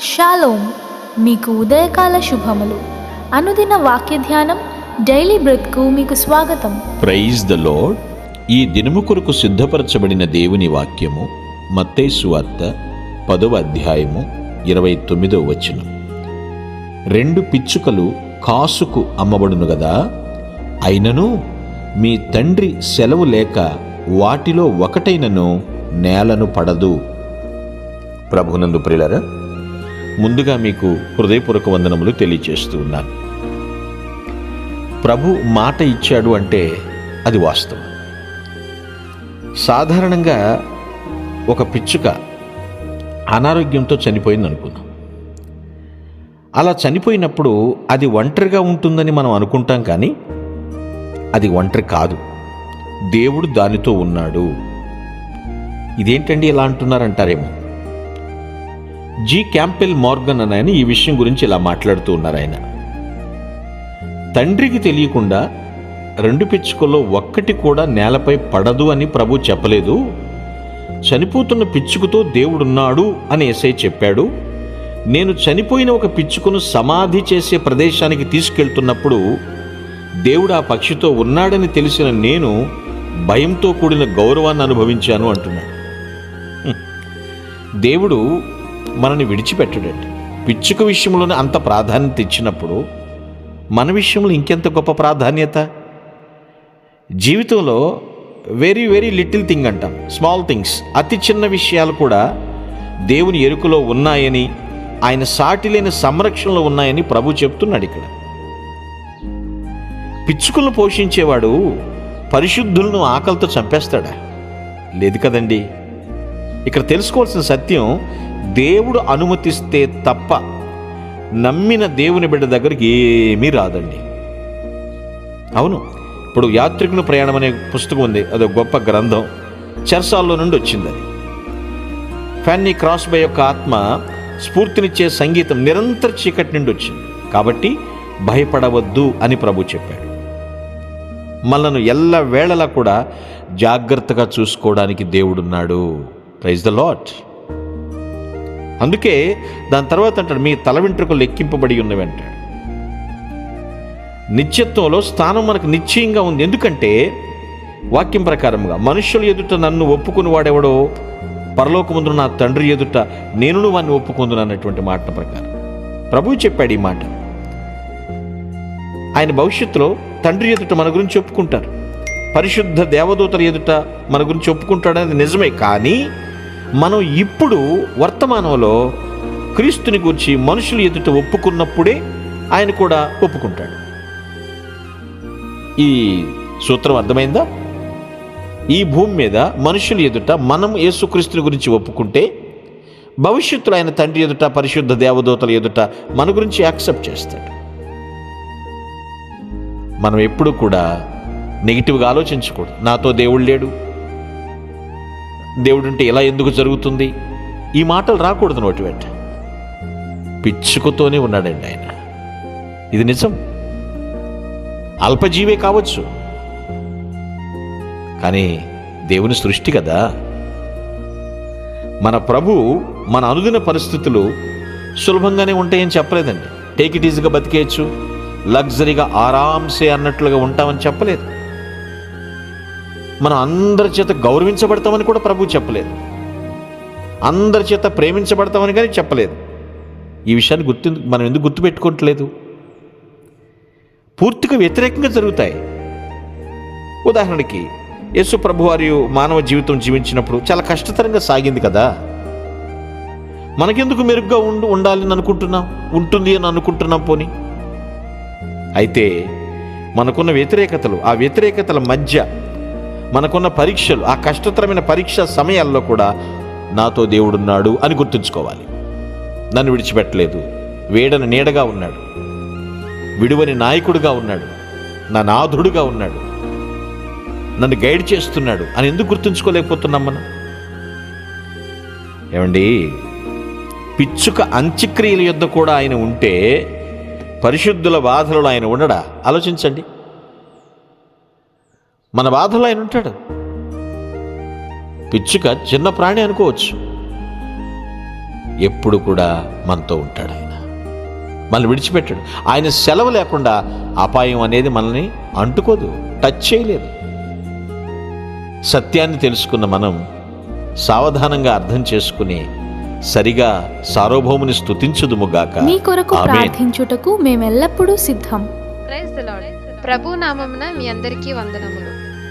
Shalom మీకు ఉదయకాల శుభములు. అనుదిన వాక్య ధ్యానం డైలీ బ్రెత్కు మీకు స్వాగతం. Praise the lord. ఈ దినము కొరకు సిద్ధపరచబడిన దేవుని వాక్యము మత్తేసు వార్త పదవ అధ్యాయము ఇరవై తొమ్మిదవ వచనం. రెండు పిచ్చుకలు కాసుకు అమ్మబడును గదా? అయినను మీ తండ్రి సెలవు లేక వాటిలో ఒకటైనను నేలను పడదు. ప్రభునందు ప్రియులరా ముందుగా మీకు హృదయపూర్వక వందనములు తెలియజేస్తూ ఉన్నాను. ప్రభు మాట ఇచ్చాడు అంటే అది వాస్తవం. సాధారణంగా ఒక పిచ్చుక అనారోగ్యంతో చనిపోయింది అనుకుందాం అలా చనిపోయినప్పుడు అది ఒంటరిగా ఉంటుందని మనం అనుకుంటాం కానీ అది ఒంటరి కాదు. దేవుడు దానితో ఉన్నాడు. ఇదేంటండి ఇలా అంటున్నారంటారేమో? జీ క్యాంపెల్ మార్గన్ అని ఆయన ఈ విషయం గురించి ఇలా మాట్లాడుతూ ఉన్నారు ఆయన. తండ్రికి తెలియకుండా రెండు పిచ్చుకల్లో ఒక్కటి కూడా నేలపై పడదు అని ప్రభు చెప్పలేదు. చనిపోతున్న పిచ్చుకతో దేవుడున్నాడు అని ఎస్ఐ చెప్పాడు. నేను చనిపోయిన ఒక పిచ్చుకను సమాధి చేసే ప్రదేశానికి తీసుకెళ్తున్నప్పుడు దేవుడు ఆ పక్షితో ఉన్నాడని తెలిసిన నేను భయంతో కూడిన గౌరవాన్ని అనుభవించాను అంటున్నాడు. దేవుడు మనని విడిచిపెట్టడండి పిచ్చుక విషయంలోనే అంత ప్రాధాన్యత ఇచ్చినప్పుడు మన విషయంలో ఇంకెంత గొప్ప ప్రాధాన్యత? జీవితంలో వెరీ వెరీ లిటిల్ థింగ్ అంటాం. స్మాల్ థింగ్స్ అతి చిన్న విషయాలు కూడా దేవుని ఎరుకలో ఉన్నాయని ఆయన సాటి లేని సంరక్షణలో ఉన్నాయని ప్రభు చెప్తున్నాడు ఇక్కడ. పిచ్చుకులను పోషించేవాడు పరిశుద్ధులను ఆకలితో చంపేస్తాడా? లేదు కదండి. ఇక్కడ తెలుసుకోవాల్సిన సత్యం దేవుడు అనుమతిస్తే తప్ప నమ్మిన దేవుని బిడ్డ దగ్గరికి ఏమీ రాదండి. అవును ఇప్పుడు యాత్రికుని ప్రయాణం అనే పుస్తకం ఉంది అదొక గొప్ప గ్రంథం. చెరసాల్లో నుండి వచ్చింది అది. ఫ్యాన్నీ క్రాస్ బై యొక్క ఆత్మ స్ఫూర్తినిచ్చే సంగీతం నిరంతర చీకటి నుండి వచ్చింది. కాబట్టి భయపడవద్దు అని ప్రభు చెప్పాడు. మనను ఎల్ల వేళలా కూడా జాగ్రత్తగా చూసుకోవడానికి దేవుడున్నాడు. ప్రైజ్ ద లాట్ అందుకే దాని తర్వాత అంటాడు మీ తల వెంట్రుకలు లెక్కింపబడి ఉన్నవి అంటాడు. నిత్యత్వంలో స్థానం మనకు నిశ్చయంగా ఉంది. ఎందుకంటే వాక్యం ప్రకారంగా మనుషుల ఎదుట నన్ను ఒప్పుకుని వాడెవడో? పరలోకముందు నా తండ్రి ఎదుట నేను వాడిని ఒప్పుకుందును అన్నటువంటి మాట ప్రకారం. ప్రభువు చెప్పాడు ఈ మాట. ఆయన భవిష్యత్తులో తండ్రి ఎదుట మన గురించి ఒప్పుకుంటారు. పరిశుద్ధ దేవదూతల ఎదుట మన గురించి ఒప్పుకుంటాడు అనేది నిజమే. కానీ మనం ఇప్పుడు వర్తమానంలో క్రీస్తుని గురించి మనుషులు ఎదుట ఒప్పుకున్నప్పుడే ఆయన కూడా ఒప్పుకుంటాడు. ఈ సూత్రం అర్థమైందా? ఈ భూమి మీద మనుషుల ఎదుట మనం యేసుక్రీస్తుని గురించి ఒప్పుకుంటే భవిష్యత్తులో ఆయన తండ్రి ఎదుట పరిశుద్ధ దేవదూతల ఎదుట మన గురించి యాక్సెప్ట్ చేస్తాడు. మనం ఎప్పుడు కూడా నెగిటివ్గా ఆలోచించకూడదు. నాతో దేవుడు లేడు. దేవుడుంటే ఇలా ఎందుకు జరుగుతుంది? ఈ మాటలు రాకూడదు నోటి వెంట. పిచ్చుకతోనే ఉన్నాడండి ఆయన. ఇది నిజం. అల్పజీవే కావచ్చు. కానీ దేవుని సృష్టి కదా. మన ప్రభు మన అనుదిన పరిస్థితులు సులభంగానే ఉంటాయని చెప్పలేదండి. టేక్ ఇట్ ఈజీగా బతికేయచ్చు. లగ్జరీగా ఆరాంసే అన్నట్లుగా ఉంటామని చెప్పలేదు. మనం అందరి చేత గౌరవించబడతామని కూడా ప్రభు చెప్పలేదు. అందరి చేత ప్రేమించబడతామని కానీ చెప్పలేదు. ఈ విషయాన్ని గుర్తు మనం ఎందుకు గుర్తుపెట్టుకోవట్లేదు? పూర్తిగా వ్యతిరేకంగా జరుగుతాయి. ఉదాహరణకి యేసు ప్రభు వారి మానవ జీవితం జీవించినప్పుడు చాలా కష్టతరంగా సాగింది కదా? మనకెందుకు మెరుగ్గా ఉండు ఉండాలని అనుకుంటున్నాం ఉంటుంది అని అనుకుంటున్నాం పోని? అయితే మనకున్న వ్యతిరేకతలు ఆ వ్యతిరేకతల మధ్య మనకున్న పరీక్షలు ఆ కష్టతరమైన పరీక్ష సమయాల్లో కూడా నాతో దేవుడున్నాడు అని గుర్తుంచుకోవాలి. నన్ను విడిచిపెట్టలేదు. వేడని నీడగా ఉన్నాడు. విడువని నాయకుడుగా ఉన్నాడు. నా నాథుడుగా ఉన్నాడు. నన్ను గైడ్ చేస్తున్నాడు అని ఎందుకు గుర్తుంచుకోలేకపోతున్నాం మనం? ఏమండి? పిచ్చుక అంత్యక్రియల యుద్ధ కూడా ఆయన ఉంటే పరిశుద్ధుల బాధలలో ఆయన ఉండడా? ఆలోచించండి. మన బాధలో ఆయన ఉంటాడు. పిచ్చుక చిన్న ప్రాణి అనుకోవచ్చు. ఎప్పుడు కూడా మనతో ఉంటాడు ఆయన. మనల్ని విడిచిపెట్టాడు. ఆయన సెలవు లేకుండా అపాయం అనేది మనల్ని అంటుకోదు టచ్ చేయలేదు. సత్యాన్ని తెలుసుకున్న మనం సావధానంగా అర్థం చేసుకుని సరిగా సార్వభౌముని స్తుతించుదుముగాక మీ కొరకు. ప్రార్థించుటకు మేమెల్లప్పుడూ సిద్ధం. ప్రైజ్ ద లార్డ్ ప్రభు నామమున మీ అందరికీ వందనములు.